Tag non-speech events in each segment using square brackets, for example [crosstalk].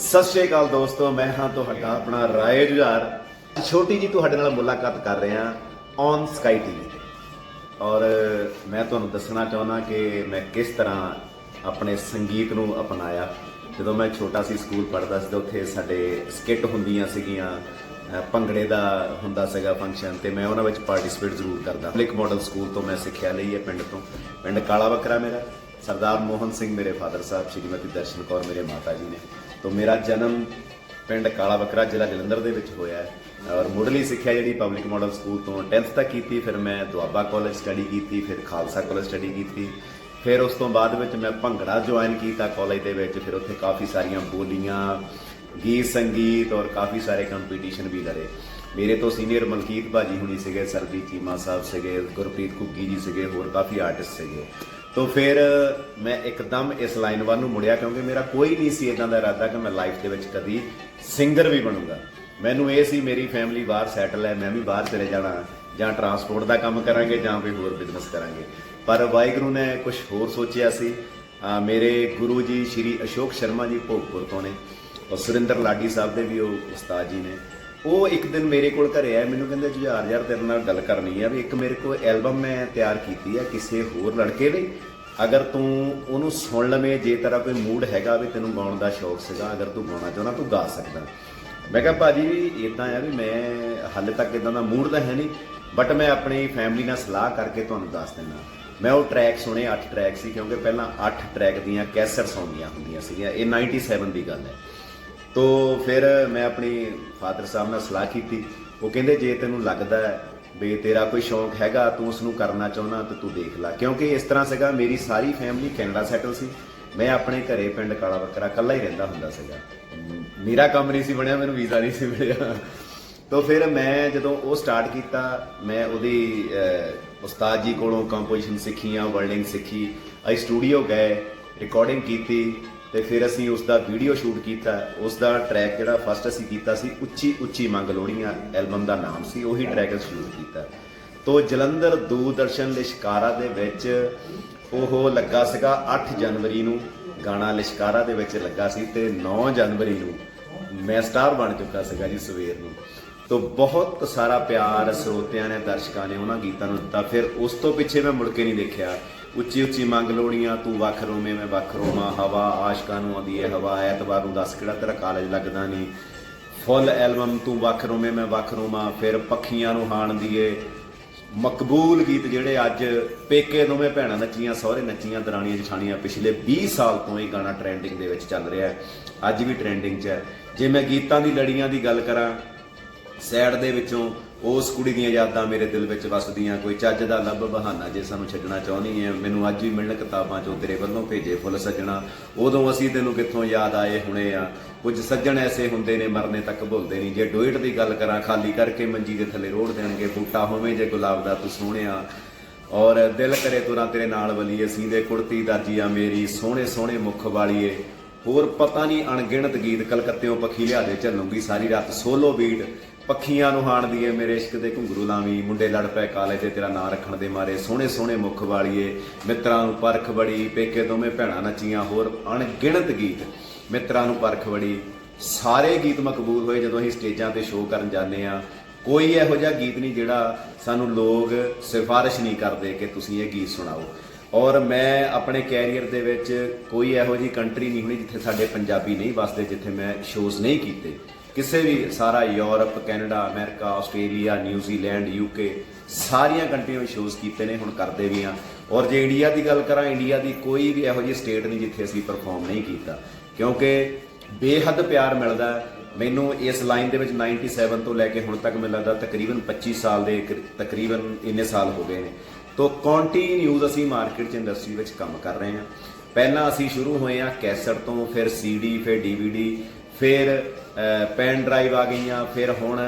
ਸਤਿ ਸ਼੍ਰੀ ਅਕਾਲ ਦੋਸਤੋ, ਮੈਂ ਹਾਂ ਤੁਹਾਡਾ ਆਪਣਾ ਰਾਏ ਜੁਝਾਰ। ਛੋਟੀ ਜੀ ਤੁਹਾਡੇ ਨਾਲ ਮੁਲਾਕਾਤ ਕਰ ਰਿਹਾ ਔਨ ਸਕਾਈ ਟੀਵੀ ਤੇ। ਔਰ ਮੈਂ ਤੁਹਾਨੂੰ ਦੱਸਣਾ ਚਾਹੁੰਦਾ ਕਿ ਮੈਂ ਕਿਸ ਤਰ੍ਹਾਂ ਆਪਣੇ ਸੰਗੀਤ ਨੂੰ ਅਪਣਾਇਆ। ਜਦੋਂ ਮੈਂ ਛੋਟਾ ਸੀ ਸਕੂਲ ਪੜ੍ਹਦਾ ਸੀ ਤਾਂ ਉੱਥੇ ਸਾਡੇ ਸਕਿੱਟ ਹੁੰਦੀਆਂ ਸੀਗੀਆਂ ਭੰਗੜੇ ਦਾ ਹੁੰਦਾ ਸੀਗਾ ਫੰਕਸ਼ਨ ਤੇ ਮੈਂ ਉਹਨਾਂ ਵਿੱਚ ਪਾਰਟਿਸਿਪੇਟ ਜ਼ਰੂਰ ਕਰਦਾ। ਪਬਲਿਕ ਮਾਡਲ ਸਕੂਲ ਤੋਂ ਮੈਂ ਸਿੱਖਿਆ ਲਈ ਹੈ ਪਿੰਡ ਤੋਂ। ਪਿੰਡ ਕਾਲਾ ਬੱਕਰਾ ਮੇਰਾ। ਸਰਦਾਰ ਮੋਹਨ ਸਿੰਘ, ਮੇਰੇ ਫਾਦਰ ਸਾਹਿਬ, ਸ਼੍ਰੀਮਤੀ ਦਰਸ਼ਨ ਕੌਰ, ਮੇਰੇ ਮਾਤਾ ਜੀ ਨੇ। ਤੋਂ ਮੇਰਾ ਜਨਮ ਪਿੰਡ ਕਾਲਾ ਬੱਕਰਾ ਜ਼ਿਲ੍ਹਾ ਜਲੰਧਰ ਦੇ ਵਿੱਚ ਹੋਇਆ ਹੈ। ਔਰ ਮੁੱਢਲੀ ਸਿੱਖਿਆ ਜਿਹੜੀ ਪਬਲਿਕ ਮਾਡਲ ਸਕੂਲ ਤੋਂ 10th ਤੱਕ ਕੀਤੀ, ਫਿਰ ਮੈਂ ਦੁਆਬਾ ਕਾਲਜ ਸਟੱਡੀ ਕੀਤੀ, ਫਿਰ ਖਾਲਸਾ ਕਾਲਜ ਸਟੱਡੀ ਕੀਤੀ। ਫਿਰ ਉਸ ਤੋਂ ਬਾਅਦ ਵਿੱਚ ਮੈਂ ਭੰਗੜਾ ਜੁਆਇਨ ਕੀਤਾ ਕਾਲਜ ਦੇ ਵਿੱਚ। ਫਿਰ ਉੱਥੇ ਕਾਫੀ ਸਾਰੀਆਂ ਬੋਲੀਆਂ, ਗੀਤ ਸੰਗੀਤ ਔਰ ਕਾਫੀ ਸਾਰੇ ਕੰਪੀਟੀਸ਼ਨ ਵੀ ਲੜੇ। ਮੇਰੇ ਤੋਂ ਸੀਨੀਅਰ ਮਲਕੀਤ ਭਾਜੀ ਹੁਣੀ ਸੀਗੇ ਸਰਦੀ ਚੀਮਾ ਸਾਹਿਬ ਸੀਗੇ, ਗੁਰਪ੍ਰੀਤ ਕੁੱਗੀ ਜੀ ਸੀਗੇ, ਹੋਰ ਕਾਫੀ ਆਰਟਿਸਟ ਸੀਗੇ। ਤੋਂ ਫਿਰ ਮੈਂ ਇੱਕਦਮ ਇਸ ਲਾਈਨ ਵੱਲ ਨੂੰ ਮੁੜਿਆ ਕਿਉਂਕਿ ਮੇਰਾ ਕੋਈ ਨਹੀਂ ਸੀ ਇਦਾਂ ਦਾ ਇਰਾਦਾ ਕਿ ਮੈਂ ਲਾਈਫ ਦੇ ਵਿੱਚ ਕਦੀ ਸਿੰਗਰ ਵੀ ਬਣੂੰਗਾ। ਮੈਨੂੰ ਇਹ ਸੀ ਮੇਰੀ ਫੈਮਿਲੀ ਬਾਹਰ ਸੈਟਲ ਹੈ, ਮੈਂ ਵੀ ਬਾਹਰ ਚਲੇ ਜਾਣਾ, ਜਾਂ ਟਰਾਂਸਪੋਰਟ ਦਾ ਕੰਮ ਕਰਾਂਗੇ, ਜਾਂ ਕੋਈ ਹੋਰ ਬਿਜ਼ਨਸ ਕਰਾਂਗੇ। ਪਰ ਵਾਹਿਗੁਰੂ ਨੇ ਕੁਝ ਹੋਰ ਸੋਚਿਆ ਸੀ। ਮੇਰੇ ਗੁਰੂ ਜੀ, ਸ਼੍ਰੀ ਅਸ਼ੋਕ ਸ਼ਰਮਾ ਜੀ ਭੋਗਪੁਰ ਤੋਂ ਨੇ। ਔਰ ਸੁਰਿੰਦਰ ਲਾਡੀ ਸਾਹਿਬ ਦੇ ਵੀ ਉਹ ਉਸਤਾਦ ਜੀ ਨੇ। ਉਹ ਇੱਕ ਦਿਨ ਮੇਰੇ ਕੋਲ ਘਰੇ ਆਏ ਮੈਨੂੰ ਕਹਿੰਦੇ, ਜੀ ਯਾਰ ਯਾਰ, ਤੇਰੇ ਨਾਲ ਗੱਲ ਕਰਨੀ ਹੈ ਵੀ ਇੱਕ ਮੇਰੇ ਕੋਲ ਐਲਬਮ ਮੈਂ ਤਿਆਰ ਕੀਤੀ ਹੈ ਕਿਸੇ ਹੋਰ ਲੜਕੇ ਲਈ ਅਗਰ ਤੂੰ ਉਹਨੂੰ ਸੁਣ ਲਵੇਂ, ਜੇ ਤੇਰਾ ਕੋਈ ਮੂਡ ਹੈਗਾ ਵੀ ਤੈਨੂੰ ਗਾਉਣ ਦਾ ਸ਼ੌਕ ਸੀਗਾ, ਅਗਰ ਤੂੰ ਗਾਉਣਾ ਚਾਹੁੰਦਾ, ਤੂੰ ਗਾ ਸਕਦਾ। ਮੈਂ ਕਿਹਾ, ਭਾਜੀ ਵੀ ਇਦਾਂ ਆ ਵੀ ਮੈਂ ਹਾਲੇ ਤੱਕ ਇਦਾਂ ਦਾ ਮੂਡ ਤਾਂ ਹੈ ਨਹੀਂ ਬਟ ਮੈਂ ਆਪਣੀ ਫੈਮਿਲੀ ਨਾਲ ਸਲਾਹ ਕਰਕੇ ਤੁਹਾਨੂੰ ਦੱਸ ਦਿੰਦਾ। ਮੈਂ ਉਹ ਟਰੈਕ ਸੁਣੇ 8 ਟਰੈਕ ਸੀ, ਕਿਉਂਕਿ ਪਹਿਲਾਂ 8 ਟਰੈਕ ਦੀਆਂ ਕੈਸਟਸ ਆਉਂਦੀਆਂ ਹੁੰਦੀਆਂ ਸੀਗੀਆਂ, ਇਹ 97 ਦੀ ਗੱਲ ਹੈ। ਤੋ ਫਿਰ ਮੈਂ ਆਪਣੀ ਫਾਦਰ ਸਾਹਿਬ ਨਾਲ ਸਲਾਹ ਕੀਤੀ। ਉਹ ਕਹਿੰਦੇ, ਜੇ ਤੈਨੂੰ ਲੱਗਦਾ ਹੈ ਵੀ ਤੇਰਾ ਕੋਈ ਸ਼ੌਂਕ ਹੈਗਾ, ਤੂੰ ਉਸ ਨੂੰ ਕਰਨਾ ਚਾਹੁੰਦਾ ਤਾਂ ਤੂੰ ਦੇਖ ਲੈ। ਕਿਉਂਕਿ ਇਸ ਤਰ੍ਹਾਂ ਸੀਗਾ, ਮੇਰੀ ਸਾਰੀ ਫੈਮਿਲੀ ਕੈਨੇਡਾ ਸੈਟਲ ਸੀ। ਮੈਂ ਆਪਣੇ ਘਰੇ ਪਿੰਡ ਕਾਲਾ ਬੱਕਰਾ ਇਕੱਲਾ ਹੀ ਰਹਿੰਦਾ ਹੁੰਦਾ ਸੀਗਾ। ਮੇਰਾ ਕੰਮ ਨਹੀਂ ਸੀ ਬਣਿਆ, ਮੈਨੂੰ ਵੀਜ਼ਾ ਨਹੀਂ ਸੀ ਮਿਲਿਆ। ਤਾਂ ਫਿਰ ਮੈਂ ਜਦੋਂ ਉਹ ਸਟਾਰਟ ਕੀਤਾ, ਮੈਂ ਉਹਦੀ ਉਸਤਾਦ ਜੀ ਕੋਲੋਂ ਕੰਪੋਜੀਸ਼ਨ ਸਿੱਖੀਆਂ ਵਰਡਿੰਗ ਸਿੱਖੀ। ਅਸੀਂ ਸਟੂਡੀਓ ਗਏ ਰਿਕਾਰਡਿੰਗ ਕੀਤੀ। ਤੇ ਫਿਰ ਅਸੀਂ ਉਸ ਦਾ ਵੀਡੀਓ ਸ਼ੂਟ ਕੀਤਾ। ਉਸ ਦਾ ਟਰੈਕ ਜਿਹੜਾ ਫਸਟ ਅਸੀਂ ਕੀਤਾ ਸੀ, ਉੱਚੀ ਉੱਚੀ ਮੰਗ ਲੋੜੀਆਂ ਐਲਬਮ ਦਾ ਨਾਮ ਸੀ, ਉਹੀ ਟਰੈਕ ਅਸੀਂ ਸ਼ੂਟ ਕੀਤਾ। ਤੋ ਜਲੰਧਰ ਦੂਰਦਰਸ਼ਨ ਲਿਸ਼ਕਾਰਾ ਦੇ ਵਿੱਚ ਉਹ ਲੱਗਾ ਸੀਗਾ 8 ਜਨਵਰੀ ਨੂੰ ਗਾਣਾ ਲਿਸ਼ਕਾਰਾ ਦੇ ਵਿੱਚ ਲੱਗਾ ਸੀ ਤੇ 9 ਜਨਵਰੀ ਨੂੰ ਮੈਂ ਸਟਾਰ ਬਣ ਚੁੱਕਾ ਸੀਗਾ ਜੀ ਸਵੇਰ ਨੂੰ। ਤੋ ਬਹੁਤ ਸਾਰਾ ਪਿਆਰ ਸਰੋਤਿਆਂ ਨੇ, ਦਰਸ਼ਕਾਂ ਨੇ ਉਹਨਾਂ ਗੀਤਾਂ ਨੂੰ ਦਿੱਤਾ। ਫਿਰ ਉਸ ਤੋਂ ਪਿੱਛੇ ਮੈਂ ਮੁੜ ਕੇ ਨਹੀਂ ਦੇਖਿਆ। ਉੱਚੀ ਉੱਚੀ ਮੰਗ ਲੋੜੀਆਂ ਤੂੰ ਵੱਖ ਰੋਵੇਂ, ਮੈਂ ਵੱਖ ਰੋਵਾਂ, ਹਵਾ, ਆਸ਼ਕਾਂ ਨੂੰ ਆਉਂਦੀ ਹੈ ਹਵਾ, ਐਤਵਾਰ ਨੂੰ ਦੱਸ ਕਿਹੜਾ ਤੇਰਾ ਕਾਲਜ ਲੱਗਦਾ ਨਹੀਂ ਫੁੱਲ ਐਲਬਮ, ਤੂੰ ਵੱਖ ਰੋਵੇਂ, ਮੈਂ ਵੱਖ ਰੋਵਾਂ, ਫਿਰ ਪੱਖੀਆਂ ਨੂੰ ਹਾਣ ਦੀਏ ਮਕਬੂਲ ਗੀਤ ਜਿਹੜੇ ਅੱਜ ਪੇਕੇ ਦੋਵੇਂ ਭੈਣਾਂ ਨੱਚੀਆਂ, ਸਹੁਰੇ ਨੱਚੀਆਂ, ਦਰਾਣੀਆਂ, ਜਠਾਣੀਆਂ, ਪਿਛਲੇ 20 ਸਾਲ ਤੋਂ ਇਹ ਗਾਣਾ ਟ੍ਰੈਂਡਿੰਗ ਦੇ ਵਿੱਚ ਚੱਲ ਰਿਹਾ ਹੈ। ਅੱਜ ਵੀ ਟ੍ਰੈਂਡਿੰਗ 'ਚ ਹੈ। ਜੇ ਮੈਂ ਗੀਤਾਂ ਦੀ ਲੜੀਆਂ ਦੀ ਗੱਲ ਕਰਾਂ ਸੈਡ ਦੇ ਵਿੱਚੋਂ ਉਸ ਕੁੜੀ ਦੀਆਂ ਯਾਦਾਂ ਮੇਰੇ ਦਿਲ ਵਿੱਚ ਵਸਦੀਆਂ, ਕੋਈ ਚੱਜ ਦਾ ਲੱਭ ਬਹਾਨਾ ਜੇ ਸਾਨੂੰ ਛੱਡਣਾ ਚਾਹੁੰਦੀ ਹੈ ਮੈਨੂੰ ਅੱਜ ਵੀ ਮਿਲਣ ਕਿਤਾਬਾਂ ਚੋਂ ਤੇਰੇ ਵੱਲੋਂ ਭੇਜੇ ਫੁੱਲ ਸੱਜਣਾ। ਉਦੋਂ ਅਸੀਂ ਤੈਨੂੰ ਕਿੱਥੋਂ ਯਾਦ ਆਏ ਹੁਣੇ ਆ। ਕੁਝ ਸੱਜਣ ਐਸੇ ਹੁੰਦੇ ਨੇ ਮਰਨੇ ਤੱਕ ਭੁੱਲਦੇ ਨਹੀਂ। ਜੇ ਡੋਇਟ ਦੀ ਗੱਲ ਕਰਾਂ, ਖਾਲੀ ਕਰਕੇ ਮੰਜੀ ਦੇ ਥੱਲੇ ਰੋੜ ਦੇਣਗੇ। ਬੂਟਾ ਹੋਵੇਂ ਜੇ ਗੁਲਾਬ ਦਾ ਤੂੰ ਸੋਹਣਿਆ। ਔਰ ਦਿਲ ਕਰੇ ਤੁਰਾਂ ਤੇਰੇ ਨਾਲ ਵਲੀਏ। ਸੀਂਦੇ ਕੁੜਤੀ ਦਾਜੀਆਂ ਮੇਰੀ, ਸੋਹਣੇ ਸੋਹਣੇ ਮੁਖ ਵਾਲੀਏ। ਹੋਰ ਪਤਾ ਨਹੀਂ ਅਣਗਿਣਤ ਗੀਤ ਕਲਕੱਤਿਓਂ ਪੱਖੀ ਲਿਆ ਦੇ ਚੱਲੂਗੀ ਸਾਰੀ ਰਾਤ। ਸੋਲੋ ਬੀਟ ਪੱਖੀਆਂ ਨੂੰ ਹਾਣ ਦੀਏ ਮੇਰੇ ਇਸ਼ਕ ਦੇ ਘੁੰਗਰੂ ਲਾਵੀਂ। ਮੁੰਡੇ ਲੜ ਪਏ ਕਾਲੇ ਤੇ ਤੇਰਾ ਨਾਂ ਰੱਖਣ ਦੇ ਮਾਰੇ। ਸੋਹਣੇ ਸੋਹਣੇ ਮੁਖ ਵਾਲੀਏ, ਮਿੱਤਰਾਂ ਨੂੰ ਪਰਖ ਬੜੀ ਪੇਕੇ ਦੋਵੇਂ ਭੈਣਾਂ ਨੱਚੀਆਂ ਹੋਰ ਅਣਗਿਣਤ ਗੀਤ। ਮਿੱਤਰਾਂ ਨੂੰ ਪਰਖ ਬੜੀ ਸਾਰੇ ਗੀਤ ਮਕਬੂਲ ਹੋਏ ਜਦੋਂ ਅਸੀਂ ਸਟੇਜਾਂ ਤੇ ਸ਼ੋਅ ਕਰਨ ਜਾਂਦੇ ਆ ਕੋਈ ਇਹੋ ਜਿਹਾ ਗੀਤ ਨਹੀਂ ਜਿਹੜਾ ਸਾਨੂੰ ਲੋਕ ਸਿਫਾਰਿਸ਼ ਨਹੀਂ ਕਰਦੇ ਕਿ ਤੁਸੀਂ ਇਹ ਗੀਤ ਸੁਣਾਓ। ਔਰ ਮੈਂ ਆਪਣੇ ਕੈਰੀਅਰ ਦੇ ਵਿੱਚ ਕੋਈ ਇਹੋ ਜਿਹੀ ਕੰਟਰੀ ਨਹੀਂ ਹੋਣੀ ਜਿੱਥੇ ਸਾਡੇ ਪੰਜਾਬੀ ਨਹੀਂ ਵਸਦੇ, ਜਿੱਥੇ ਮੈਂ ਸ਼ੋਜ਼ ਨਹੀਂ ਕੀਤੇ। ਕਿਸੇ ਵੀ ਸਾਰਾ Europe, Canada, America, Australia, New Zealand UK ਸਾਰੀਆਂ ਕੰਟਰੀਆਂ ਵਿੱਚ ਸ਼ੋਜ਼ ਕੀਤੇ ਨੇ, ਹੁਣ ਕਰਦੇ ਵੀ ਆ। ਔਰ ਜੇ ਇੰਡੀਆ ਦੀ ਗੱਲ ਕਰਾਂ, ਇੰਡੀਆ ਦੀ ਕੋਈ ਵੀ ਇਹੋ ਜਿਹੀ ਸਟੇਟ ਨਹੀਂ ਜਿੱਥੇ ਅਸੀਂ ਪਰਫਾਰਮ ਨਹੀਂ ਕੀਤਾ। ਕਿਉਂਕਿ ਬੇਹੱਦ ਪਿਆਰ ਮਿਲਦਾ ਮੈਨੂੰ ਇਸ ਲਾਈਨ ਦੇ ਵਿੱਚ 97 ਤੋਂ ਲੈ ਕੇ ਹੁਣ ਤੱਕ ਮੈਨੂੰ ਲੱਗਦਾ ਤਕਰੀਬਨ 25 ਸਾਲ ਦੇ ਤਕਰੀਬਨ ਇੰਨੇ ਸਾਲ ਹੋ ਗਏ ਨੇ। ਤੋਂ ਕੰਟੀਨਿਊਸ ਅਸੀਂ ਮਾਰਕੀਟ 'ਚ ਇੰਡਸਟਰੀ ਵਿੱਚ ਕੰਮ ਕਰ ਰਹੇ ਹਾਂ। ਪਹਿਲਾਂ ਅਸੀਂ ਸ਼ੁਰੂ ਹੋਏ ਆ ਕੈਸਟ ਤੋਂ, ਫਿਰ ਸੀਡੀ ਫਿਰ ਡੀਵੀਡੀ ਫਿਰ ਪੈਨ ਡਰਾਈਵ ਆ ਗਈਆਂ, ਫਿਰ ਹੁਣ,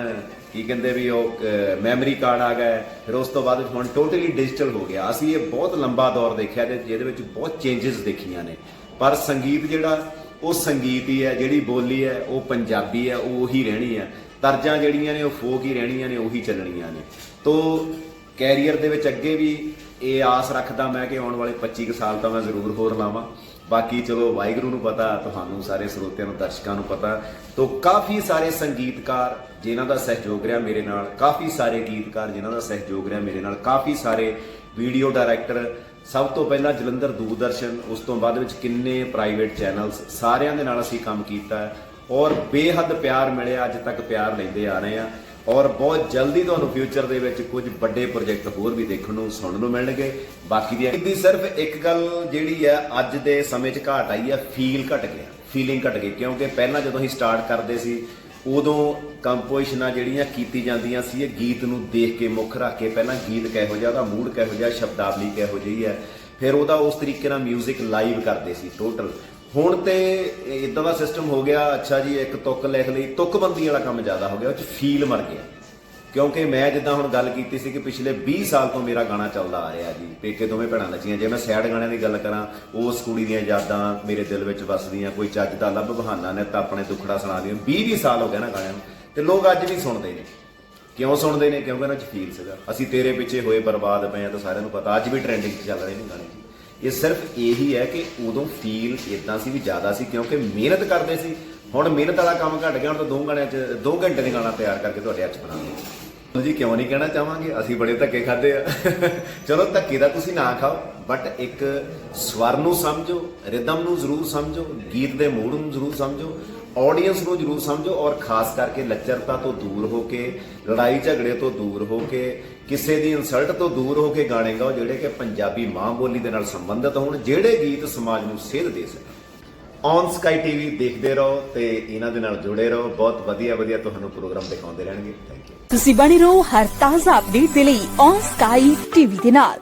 ਕੀ ਕਹਿੰਦੇ ਵੀ ਉਹ ਮੈਮਰੀ ਕਾਰਡ ਆ ਗਏ ਫਿਰ ਉਸ ਤੋਂ ਬਾਅਦ ਹੁਣ ਟੋਟਲੀ ਡਿਜੀਟਲ ਹੋ ਗਿਆ। ਅਸੀਂ ਇਹ ਬਹੁਤ ਲੰਬਾ ਦੌਰ ਦੇਖਿਆ ਤੇ ਜਿਹਦੇ ਵਿੱਚ ਬਹੁਤ ਚੇਂਜਸ ਦੇਖੀਆਂ ਨੇ। ਪਰ ਸੰਗੀਤ ਜਿਹੜਾ, ਉਹ ਸੰਗੀਤ ਹੀ ਹੈ, ਜਿਹੜੀ ਬੋਲੀ ਹੈ, ਉਹ ਪੰਜਾਬੀ ਹੈ, ਉਹ ਉਹੀ ਰਹਿਣੀ ਹੈ। ਤਰਜਾਂ ਜਿਹੜੀਆਂ ਨੇ, ਉਹ ਫੋਕ ਹੀ ਰਹਿਣੀਆਂ ਨੇ, ਉਹੀ ਚੱਲਣੀਆਂ ਨੇ। ਤੋ ਕੈਰੀਅਰ ਦੇ ਵਿੱਚ ਅੱਗੇ ਵੀ ਇਹ ਆਸ ਰੱਖਦਾ ਮੈਂ ਕਿ ਆਉਣ ਵਾਲੇ 25 ਕੁ ਸਾਲ ਤਾਂ ਮੈਂ ਜ਼ਰੂਰ ਹੋਰ ਲਾਵਾਂ। ਬਾਕੀ ਚਲੋ ਵਾਹਿਗੁਰੂ ਨੂੰ ਪਤਾ, ਤੁਹਾਨੂੰ ਸਾਰੇ ਸਰੋਤਿਆਂ ਨੂੰ, ਦਰਸ਼ਕਾਂ ਨੂੰ ਪਤਾ, ਤੋਂ ਕਾਫੀ ਸਾਰੇ ਸੰਗੀਤਕਾਰ ਜਿਨ੍ਹਾਂ ਦਾ ਸਹਿਯੋਗ ਰਿਹਾ ਮੇਰੇ ਨਾਲ, ਕਾਫੀ ਸਾਰੇ ਗੀਤਕਾਰ ਜਿਨ੍ਹਾਂ ਦਾ ਸਹਿਯੋਗ ਰਿਹਾ ਮੇਰੇ ਨਾਲ, ਕਾਫੀ ਸਾਰੇ ਵੀਡੀਓ ਡਾਇਰੈਕਟਰ, ਸਭ ਤੋਂ ਪਹਿਲਾਂ ਜਲੰਧਰ ਦੂਰਦਰਸ਼ਨ, ਉਸ ਤੋਂ ਬਾਅਦ ਵਿੱਚ ਕਿੰਨੇ ਪ੍ਰਾਈਵੇਟ ਚੈਨਲਸ, ਸਾਰਿਆਂ ਦੇ ਨਾਲ ਅਸੀਂ ਕੰਮ ਕੀਤਾ ਔਰ ਬੇਹੱਦ ਪਿਆਰ ਮਿਲਿਆ, ਅੱਜ ਤੱਕ ਪਿਆਰ ਲੈਂਦੇ ਆ ਰਹੇ ਆ ਔਰ ਬਹੁਤ ਜਲਦੀ ਤੁਹਾਨੂੰ ਫਿਊਚਰ ਦੇ ਵਿੱਚ ਕੁਝ ਵੱਡੇ ਪ੍ਰੋਜੈਕਟ ਹੋਰ ਵੀ ਦੇਖਣ ਨੂੰ, ਸੁਣਨ ਨੂੰ ਮਿਲਣਗੇ। ਬਾਕੀ ਦੀ ਦੀ ਸਿਰਫ ਇੱਕ ਗੱਲ ਜਿਹੜੀ ਹੈ, ਅੱਜ ਦੇ ਸਮੇਂ 'ਚ ਘਾਟ ਆਈ ਹੈ ਫੀਲ ਘਟ ਗਿਆ। ਫੀਲਿੰਗ ਘਟ ਗਈ, ਕਿਉਂਕਿ ਪਹਿਲਾਂ ਜਦੋਂ ਅਸੀਂ ਸਟਾਰਟ ਕਰਦੇ ਸੀ, ਉਦੋਂ ਕੰਪੋਜੀਸ਼ਨਾਂ ਜਿਹੜੀਆਂ ਕੀਤੀ ਜਾਂਦੀਆਂ ਸੀ, ਇਹ ਗੀਤ ਨੂੰ ਦੇਖ ਕੇ, ਮੁੱਖ ਰੱਖ ਕੇ, ਪਹਿਲਾਂ ਗੀਤ ਕਿਹੋ ਜਿਹਾ, ਉਹਦਾ ਮੂਡ ਕਿਹੋ ਜਿਹਾ, ਸ਼ਬਦਾਵਲੀ ਕਿਹੋ ਜਿਹੀ ਹੈ। ਫਿਰ ਉਹਦਾ ਉਸ ਤਰੀਕੇ ਨਾਲ 뮤직 ਲਾਈਵ ਕਰਦੇ ਸੀ ਟੋਟਲ ਹੁਣ ਤੇ ਇਦਾਂ ਦਾ ਸਿਸਟਮ ਹੋ ਗਿਆ, ਅੱਛਾ ਜੀ, ਇੱਕ ਤੁੱਕ ਲਿਖ ਲਈ, ਤੁੱਕਬੰਦੀ ਵਾਲਾ ਕੰਮ ਜ਼ਿਆਦਾ ਹੋ ਗਿਆ, ਉਹ ਚ ਫੀਲ ਮਰ ਗਿਆ। ਕਿਉਂਕਿ ਮੈਂ ਜਿੱਦਾਂ ਹੁਣ ਗੱਲ ਕੀਤੀ ਸੀ ਕਿ ਪਿਛਲੇ 20 ਸਾਲ ਤੋਂ ਮੇਰਾ ਗਾਣਾ ਚੱਲਦਾ ਆ ਰਿਹਾ ਜੀ, ਪੇਕੇ ਦੋਵੇਂ ਭੈਣਾਂ ਨੱਚੀਆਂ, ਜੇ ਮੈਂ ਸੈਡ ਗਾਣਿਆਂ ਦੀ ਗੱਲ ਕਰਾਂ, ਉਸ ਕੁੜੀ ਦੀਆਂ ਯਾਦਾਂ ਮੇਰੇ ਦਿਲ ਵਿੱਚ ਵਸਦੀਆਂ, ਕੋਈ ਚੱਜ ਦਾ ਲੱਭ ਬਹਾਨਾ ਨੇ ਤਾਂ ਆਪਣੇ ਦੁੱਖੜਾ ਸੁਣਾ ਦਿਓ। 20 20 ਸਾਲ ਹੋ ਗਏ ਨਾ ਗਾਣਿਆਂ ਨੂੰ, ਤੇ ਲੋਕ ਅੱਜ ਵੀ ਸੁਣਦੇ ਨੇ। ਕਿਉਂ ਸੁਣਦੇ ਨੇ? ਕਿਉਂਕਿ ਉਹਨਾਂ 'ਚ ਫੀਲ ਸੀਗਾ। ਅਸੀਂ ਤੇਰੇ ਪਿੱਛੇ ਹੋਏ, ਬਰਬਾਦ ਪਏ ਆ, ਤਾਂ ਸਾਰਿਆਂ ਨੂੰ ਪਤਾ, ਅੱਜ ਵੀ ਟ੍ਰੈਂਡਿੰਗ 'ਚ ਚੱਲ ਰਹੇ ਨੇ ਗਾਣੇ। ਇਹ ਸਿਰਫ ਇਹੀ ਹੈ ਕਿ ਉਦੋਂ ਫੀਲ ਇਦਾਂ ਸੀ ਵੀ ਜ਼ਿਆਦਾ ਸੀ, ਕਿਉਂਕਿ ਮਿਹਨਤ ਕਰਦੇ ਸੀ। ਹੁਣ ਮਿਹਨਤ ਵਾਲਾ ਕੰਮ ਘਟ ਗਿਆ, ਹੁਣ ਤਾਂ ਦੋ ਗਾਣਿਆਂ 'ਚ 2 ਘੰਟੇ ਦੇ ਗਾਣਾ ਤਿਆਰ ਕਰਕੇ ਤੁਹਾਡੇ ਹੱਥ 'ਚ ਬਣਾਉਂਦੇ ਜੀ, ਕਿਉਂ ਨਹੀਂ ਕਹਿਣਾ ਚਾਹਾਂਗੇ? ਅਸੀਂ ਬੜੇ ਧੱਕੇ ਖਾਦੇ ਆ। [laughs] ਚਲੋ, ਧੱਕੇ ਦਾ ਤੁਸੀਂ ਨਾ ਖਾਓ ਬਟ ਇੱਕ ਸਵਰ ਨੂੰ ਸਮਝੋ ਰਿਦਮ ਨੂੰ ਜ਼ਰੂਰ ਸਮਝੋ, ਗੀਤ ਦੇ ਮੂਡ ਨੂੰ ਜ਼ਰੂਰ ਸਮਝੋ। ਆਡੀਅנס ਨੂੰ ਜ਼ਰੂਰ ਸਮਝੋ ਔਰ ਖਾਸ ਕਰਕੇ ਲੱਚਰਤਾ ਤੋਂ ਦੂਰ ਹੋ ਕੇ, ਲੜਾਈ ਝਗੜੇ ਤੋਂ ਦੂਰ ਹੋ ਕੇ, ਕਿਸੇ ਦੀ ਇਨਸਲਟ ਤੋਂ ਦੂਰ ਹੋ ਕੇ ਗਾਣੇ ਗਾਓ ਜਿਹੜੇ ਕਿ ਪੰਜਾਬੀ ਮਾਂ ਬੋਲੀ ਦੇ ਨਾਲ ਸੰਬੰਧਿਤ ਹੋਣ, ਜਿਹੜੇ ਗੀਤ ਸਮਾਜ ਨੂੰ ਸੇਧ ਦੇ ਸਕਣ। ਔਨ ਸਕਾਈ ਟੀਵੀ ਦੇਖਦੇ ਰਹੋ ਤੇ ਇਹਨਾਂ ਦੇ ਨਾਲ ਜੁੜੇ ਰਹੋ। ਬਹੁਤ ਵਧੀਆ ਵਧੀਆ ਤੁਹਾਨੂੰ ਪ੍ਰੋਗਰਾਮ ਦਿਖਾਉਂਦੇ ਰਹਿਣਗੇ। ਥੈਂਕ ਯੂ ਤੁਸੀਂ ਬਣੇ ਰਹੋ ਹਰ ਤਾਜ਼ਾ ਅਪਡੇਟ ਦੇ ਲਈ ਔਨ ਸਕਾਈ ਟੀਵੀ ਦੇ ਨਾਲ।